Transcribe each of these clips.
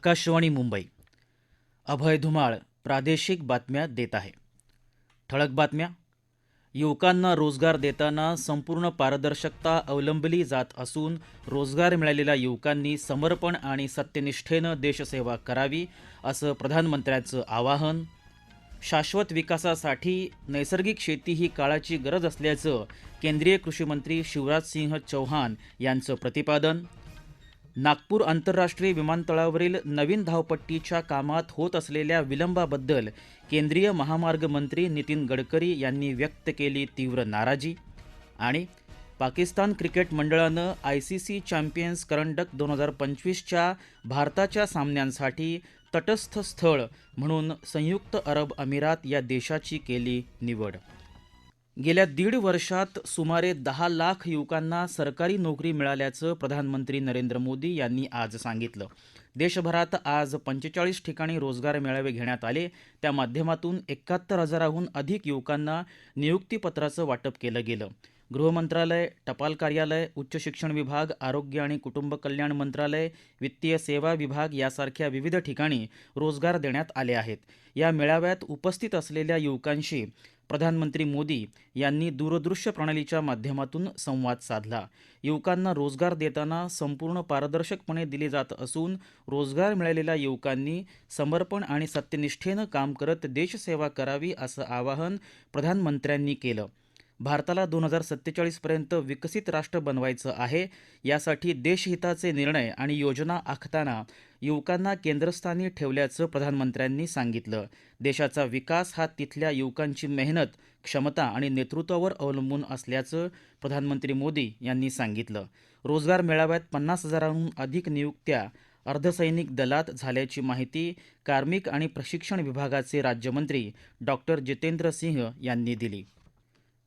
आकाशवाणी मुंबई. अभय धुमाळ प्रादेशिक बातम्या देत आहे. ठळक बातम्या. युवकांना रोजगार देताना संपूर्ण पारदर्शकता अवलंबली जात असून रोजगार मिळालेल्या युवकांनी समर्पण आणि सत्यनिष्ठेनं देशसेवा करावी असं प्रधानमंत्र्यांचं आवाहन. शाश्वत विकासासाठी नैसर्गिक शेती ही काळाची गरज असल्याचं केंद्रीय कृषीमंत्री शिवराज सिंह चौहान यांचं प्रतिपादन. नागपूर आंतरराष्ट्रीय विमानतळावरील नवीन धावपट्टीच्या कामात होत असलेल्या विलंबाबद्दल केंद्रीय महामार्ग मंत्री नितीन गडकरी यांनी व्यक्त केली तीव्र नाराजी. आणि पाकिस्तान क्रिकेट मंडळानं आय सी सी चॅम्पियन्स करंडक दोन हजार पंचवीसच्या भारताच्या सामन्यांसाठी तटस्थ स्थळ म्हणून संयुक्त अरब अमिरात या देशाची केली निवड. गेल्या दीड वर्षात सुमारे दहा लाख युवकांना सरकारी नोकरी मिळाल्याचं प्रधानमंत्री नरेंद्र मोदी यांनी आज सांगितलं. देशभरात आज पंचेचाळीस ठिकाणी रोजगार मेळावे घेण्यात आले. त्या माध्यमातून एकाहत्तर हजाराहून अधिक युवकांना नियुक्तीपत्राचं वाटप केलं गेलं. गृहमंत्रालय टपाल कार्यालय उच्च शिक्षण विभाग आरोग्य आणि कुटुंब कल्याण मंत्रालय वित्तीय सेवा विभाग यासारख्या विविध ठिकाणी रोजगार देण्यात आले आहेत. या मेळाव्यात उपस्थित असलेल्या युवकांशी प्रधानमंत्री मोदी यांनी दूरदृश्य प्रणालीच्या माध्यमातून संवाद साधला. युवकांना रोजगार देताना संपूर्ण पारदर्शकपणे दिले जात असून रोजगार मिळालेल्या युवकांनी समर्पण आणि सत्यनिष्ठेनं काम करत देशसेवा करावी असं आवाहन प्रधानमंत्र्यांनी केलं. भारताला दोन हजार सत्तेचाळीसपर्यंत विकसित राष्ट्र बनवायचं आहे. यासाठी देशहिताचे निर्णय आणि योजना आखताना युवकांना केंद्रस्थानी ठेवल्याचं प्रधानमंत्र्यांनी सांगितलं. देशाचा विकास हा तिथल्या युवकांची मेहनत क्षमता आणि नेतृत्वावर अवलंबून असल्याचं प्रधानमंत्री मोदी यांनी सांगितलं. रोजगार मेळाव्यात पन्नास हजारांहून अधिक नियुक्त्या अर्धसैनिक दलात झाल्याची माहिती कार्मिक आणि प्रशिक्षण विभागाचे राज्यमंत्री डॉक्टर जितेंद्र सिंह यांनी दिली.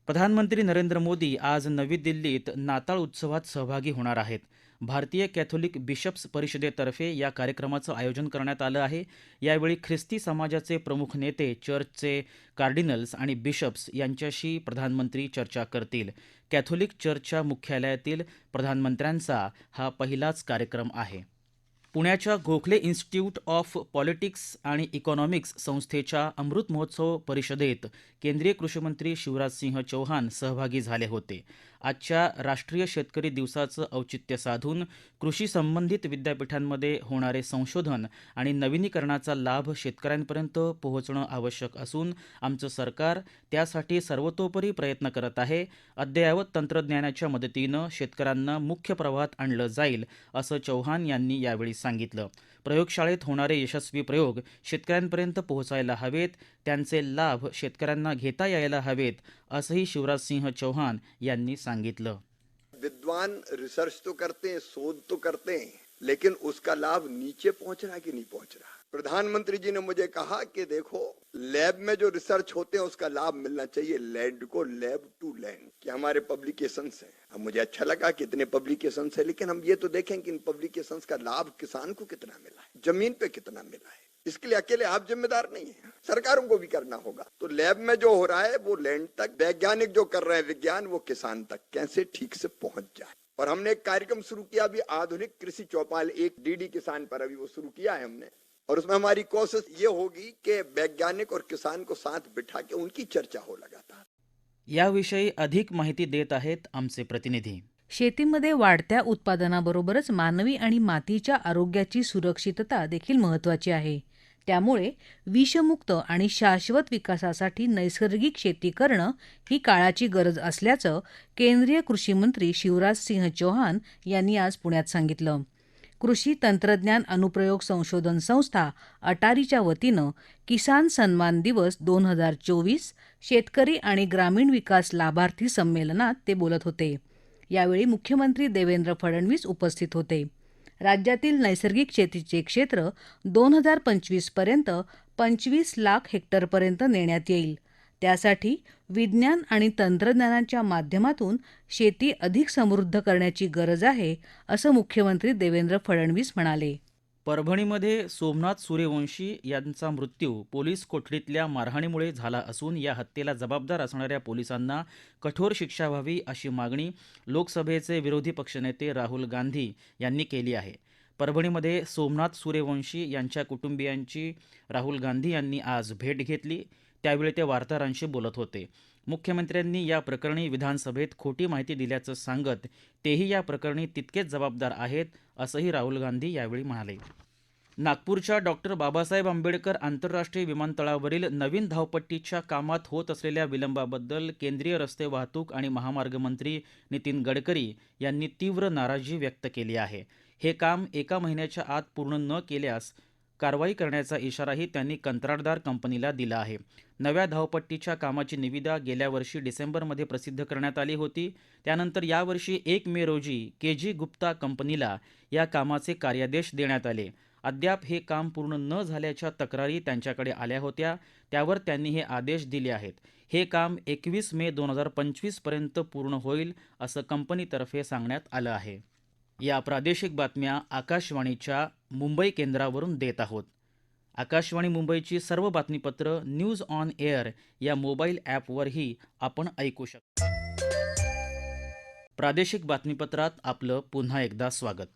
प्रधानमंत्री नरेंद्र मोदी आज नवी दिल्लीत नाताळ उत्सवात सहभागी होणार आहेत. भारतीय कॅथोलिक बिशप्स परिषदेतर्फे या कार्यक्रमाचं आयोजन करण्यात आलं आहे. यावेळी ख्रिस्ती समाजाचे प्रमुख नेते चर्चचे कार्डिनल्स आणि बिशप्स यांच्याशी प्रधानमंत्री चर्चा करतील. कॅथोलिक चर्चच्या मुख्यालयातील प्रधानमंत्र्यांचा हा पहिलाच कार्यक्रम आहे. पुण्याच्या गोखले इन्स्टिट्यूट ऑफ पॉलिटिक्स आणि इकॉनॉमिक्स संस्थेच्या अमृत महोत्सव परिषदेत केंद्रीय कृषीमंत्री शिवराजसिंह चौहान सहभागी झाले होते. आजच्या राष्ट्रीय शेतकरी दिवसाचं औचित्य साधून कृषी संबंधित विद्यापीठांमध्ये होणारे संशोधन आणि नवीनीकरणाचा लाभ शेतकऱ्यांपर्यंत पोहोचणं आवश्यक असून आमचं सरकार त्यासाठी सर्वतोपरी प्रयत्न करत आहे. अद्ययावत तंत्रज्ञानाच्या मदतीनं शेतकऱ्यांना मुख्य प्रवाहात आणलं जाईल असं चौहान यांनी यावेळी सांगितलं. प्रयोगशाळेत होणारे यशस्वी प्रयोग शेतकऱ्यांपर्यंत पोहोचायला हवेत त्यांचे लाभ शेतकऱ्यांना घेता यायला हवेत असंही शिवराजसिंह चौहान यांनी सांगितलं. विद्वान रिसर्च तो करते हैं शोध तो करते हैं लेकिन उसका लाभ नीचे पहुंच रहा है कि नहीं पहुंच रहा प्रधानमंत्री जी ने मुझे कहा कि देखो लैब में जो रिसर्च होते हैं, उसका लाभ मिलना चाहिए। लैंड को लैब टू लैंड कि हमारे पब्लिकेशंस हैं। अब मुझे अच्छा लगा कि इतने पब्लिकेशंस है, लेकिन हम ये तो देखें कि इन पब्लिकेशंस का लाभ किसान को कितना मिला है? ज़मीन पे कितना मिला है? इसके लिए अकेले आप जिम्मेदार नहीं है। सरकारों को भी करना होगा। तो लैब में जो हो रहा है, वो लैंड तक, वैज्ञानिक जो कर रहे हैं विज्ञान, वो किसान तक कैसे ठीक से पहुँच जाए? और हमने एक कार्यक्रम शुरू किया, अभी आधुनिक कृषि चौपाल, एक डीडी किसान पर अभी वो शुरू किया है हमने। और उसमें हमारी कोशिश ये होगी कि वैज्ञानिक और किसान को साथ बिठा के उनकी चर्चा हो लगातार। याविषयी अधिक माहिती देत आहेत आमचे प्रतिनिधी। शेतीमध्ये वाढत्या उत्पादनाबरोबरच मानवी आणि मातीच्या आरोग्याची सुरक्षितता देखील महत्वाची आहे. त्यामुळे विषमुक्त आणि शाश्वत विकासासाठी नैसर्गिक शेती करणं ही काळाची गरज असल्याचं केंद्रीय कृषीमंत्री शिवराजसिंह चौहान यांनी आज पुण्यात सांगितलं. कृषी तंत्रज्ञान अनुप्रयोग संशोधन संस्था अटारीच्या वतीनं किसान सन्मान दिवस दोन हजार चोवीस शेतकरी आणि ग्रामीण विकास लाभार्थी संमेलनात ते बोलत होते. यावेळी मुख्यमंत्री देवेंद्र फडणवीस उपस्थित होते. राज्यातील नैसर्गिक शेतीचे क्षेत्र दोन हजार पंचवीसपर्यंत पंचवीस लाख हेक्टरपर्यंत नेण्यात येईल. त्यासाठी विज्ञान आणि तंत्रज्ञानाच्या माध्यमातून शेती अधिक समृद्ध करण्याची गरज आहे असं मुख्यमंत्री देवेंद्र फडणवीस म्हणाले. परभणीमध्ये सोमनाथ सूर्यवंशी यांचा मृत्यू पोलीस कोठडीतल्या मारहाणीमुळे झाला असून या हत्येला जबाबदार असणाऱ्या पोलिसांना कठोर शिक्षा व्हावी अशी मागणी लोकसभेचे विरोधी पक्षनेते राहुल गांधी यांनी केली आहे. परभणीमध्ये सोमनाथ सूर्यवंशी यांच्या कुटुंबियांची राहुल गांधी यांनी आज भेट घेतली. त्यावेळी ते वार्ताहरांशी बोलत होते. मुख्यमंत्र्यांनी या प्रकरणी विधानसभेत खोटी माहिती दिल्याचं सांगत तेही या प्रकरणी तितकेच जबाबदार आहेत असंही राहुल गांधी यावेळी म्हणाले. नागपूरच्या डॉक्टर बाबासाहेब आंबेडकर आंतरराष्ट्रीय विमानतळावरील नवीन धावपट्टीच्या कामात होत असलेल्या विलंबाबद्दल केंद्रीय रस्ते वाहतूक आणि महामार्ग मंत्री नितीन गडकरी यांनी तीव्र नाराजी व्यक्त केली आहे. हे काम एका महिन्याच्या आत पूर्ण न केल्यास कारवाई करण्याचा इशाराही त्यांनी कंत्राटदार कंपनीला दिला आहे. नव्या धावपट्टीच्या कामाची निविदा गेल्या वर्षी डिसेंबरमध्ये प्रसिद्ध करण्यात आली होती. त्यानंतर यावर्षी एक मे रोजी के जी गुप्ता कंपनीला या कामाचे कार्यादेश देण्यात आले. अद्याप हे काम पूर्ण न झाल्याच्या तक्रारी त्यांच्याकडे आल्या होत्या. त्यावर त्यांनी हे आदेश दिले आहेत. हे काम एकवीस मे दोन हजार पंचवीसपर्यंत पूर्ण होईल असं कंपनीतर्फे सांगण्यात आलं आहे. या प्रादेशिक बातम्या आकाशवाणीच्या मुंबई केंद्रावरून देत आहोत. आकाशवाणी मुंबईची सर्व बातमीपत्र न्यूज ऑन एअर या मोबाईल ॲपवरही आपण ऐकू शकता. प्रादेशिक बातमीपत्रात आपलं पुन्हा एकदा स्वागत.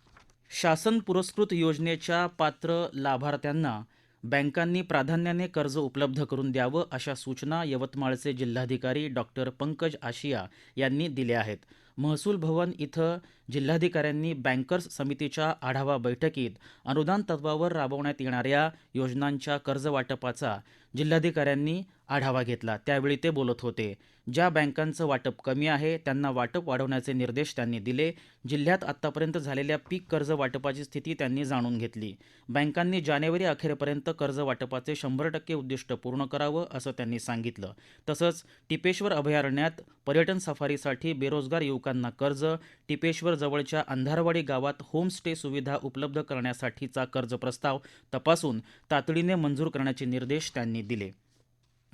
शासन पुरस्कृत योजनेच्या पात्र लाभार्थ्यांना बँकांनी प्राधान्याने कर्ज उपलब्ध करून द्यावं अशा सूचना यवतमाळचे जिल्हाधिकारी डॉक्टर पंकज आशिया यांनी दिल्या आहेत. महसूल भवन इथं जिल्हाधिकाऱ्यांनी बँकर्स समितीच्या आढावा बैठकीत अनुदान तत्वावर राबवण्यात येणाऱ्या योजनांच्या कर्जवाटपाचा जिल्हाधिकाऱ्यांनी आढावा घेतला. त्यावेळी ते बोलत होते. ज्या बँकांचं वाटप कमी आहे त्यांना वाटप वाढवण्याचे निर्देश त्यांनी दिले. जिल्ह्यात आत्तापर्यंत झालेल्या पीक कर्ज वाटपाची स्थिती त्यांनी जाणून घेतली. बँकांनी जानेवारी अखेरपर्यंत कर्ज वाटपाचे शंभर टक्के उद्दिष्ट पूर्ण करावं असं त्यांनी सांगितलं. तसंच टिपेश्वर अभयारण्यात पर्यटन सफारीसाठी बेरोजगार युवकांना कर्ज टिपेश्वर जवळच्या अंधारवाडी गावात होमस्टे सुविधा उपलब्ध करण्यासाठीचा कर्ज प्रस्ताव तपासून तातडीने मंजूर करण्याचे निर्देश त्यांनी दिले.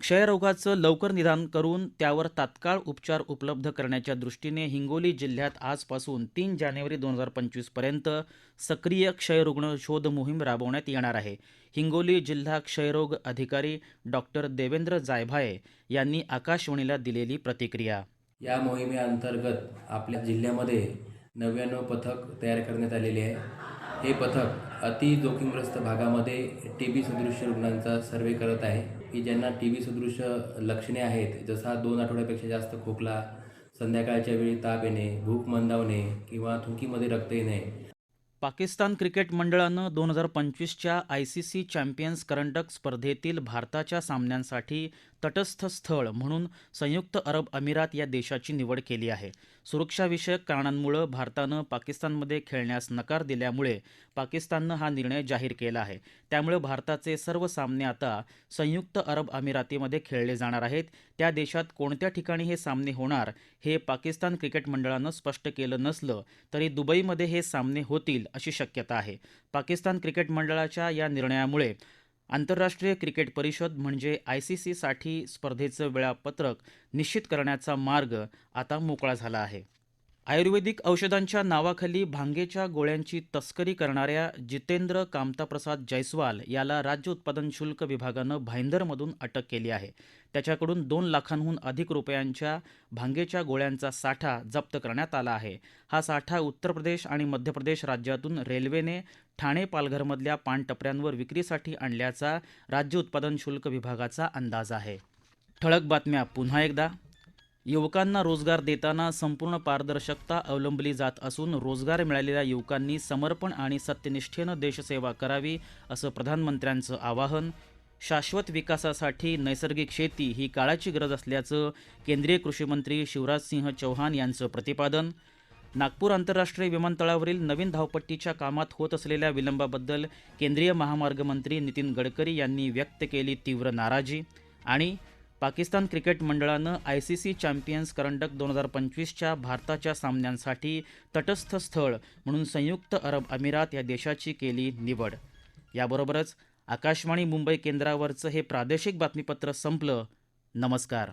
क्षयरोगाचं लवकर निदान करून त्यावर तात्काळ उपचार उपलब्ध करण्याच्या दृष्टीने हिंगोली जिल्ह्यात आजपासून तीन जानेवारी दोन हजार पंचवीसपर्यंत सक्रिय क्षयरुग्ण शोध मोहीम राबवण्यात येणार आहे. हिंगोली जिल्हा क्षयरोग अधिकारी डॉक्टर देवेंद्र जायभाये यांनी आकाशवाणीला दिलेली प्रतिक्रिया. या मोहिमेअंतर्गत आपल्या जिल्ह्यामध्ये नव्याण्णव पथक तयार करण्यात आलेले आहे. हे पथक अति जोखीमग्रस्त भागामध्ये टी बी सदृश रुग्णांचा सर्वे करत आहे. की ज्यांना टी बी सदृश लक्षणे आहेत जसा दोन आठवड्यापेक्षा जास्त खोकला संध्याकाळच्या वेळी ताप येणे भूक मंदावणे किंवा थुंकीमध्ये रक्त येणे. पाकिस्तान क्रिकेट मंडळानं दोन हजार पंचवीसच्या आय सी सी चॅम्पियन्स करंडक स्पर्धेतील भारताच्या सामन्यांसाठी तटस्थ स्थळ म्हणून संयुक्त अरब अमिरात या देशाची निवड केली आहे. सुरक्षाविषयक कारणांमुळे भारतानं पाकिस्तानमध्ये खेळण्यास नकार दिल्यामुळे पाकिस्ताननं हा निर्णय जाहीर केला आहे. त्यामुळे भारताचे सर्व सामने आता संयुक्त अरब अमिरातीमध्ये खेळले जाणार आहेत. त्या देशात कोणत्या ठिकाणी हे सामने होणार हे पाकिस्तान क्रिकेट मंडळानं स्पष्ट केलं नसलं तरी दुबईमध्ये हे सामने होतील अशी शक्यता आहे. पाकिस्तान क्रिकेट मंडळाच्या या निर्णयामुळे आंतरराष्ट्रीय क्रिकेट परिषद म्हणजे आय सी सीसाठी स्पर्धेचं वेळापत्रक निश्चित करण्याचा मार्ग आता मोकळा झाला आहे. आयुर्वेदिक औषधांच्या नावाखाली भांगेच्या गोळ्यांची तस्करी करणाऱ्या जितेंद्र कामताप्रसाद जैस्वाल याला राज्य उत्पादन शुल्क विभागानं भाईंदरमधून अटक केली आहे. त्याच्याकडून दोन लाखांहून अधिक रुपयांच्या भांगेच्या गोळ्यांचा साठा जप्त करण्यात आला आहे. हा साठा उत्तर प्रदेश आणि मध्य प्रदेश राज्यातून रेल्वेने ठाणे पालघरमधल्या पानटपऱ्यांवर विक्रीसाठी आणल्याचा राज्य उत्पादन शुल्क विभागाचा अंदाज आहे. ठळक बातम्या पुन्हा एकदा. युवकांना रोजगार देताना संपूर्ण पारदर्शकता अवलंबली जात असून रोजगार मिळालेल्या युवकांनी समर्पण आणि सत्यनिष्ठेनं देशसेवा करावी असं प्रधानमंत्र्यांचं आवाहन. शाश्वत विकासासाठी नैसर्गिक शेती ही काळाची गरज असल्याचं केंद्रीय कृषीमंत्री शिवराजसिंह चौहान यांचं प्रतिपादन. नागपूर आंतरराष्ट्रीय विमानतळावरील नवीन धावपट्टीच्या कामात होत असलेल्या विलंबाबद्दल केंद्रीय महामार्ग मंत्री नितीन गडकरी यांनी व्यक्त केली तीव्र नाराजी. आणि पाकिस्तान क्रिकेट मंडळानं आय सी सी चॅम्पियन्स करंडक दोन हजार पंचवीसच्या भारताच्या सामन्यांसाठी तटस्थ स्थळ म्हणून संयुक्त अरब अमिरात या देशाची केली निवड. याबरोबरच आकाशवाणी मुंबई केंद्रावरचं हे प्रादेशिक बातमीपत्र संपलं. नमस्कार.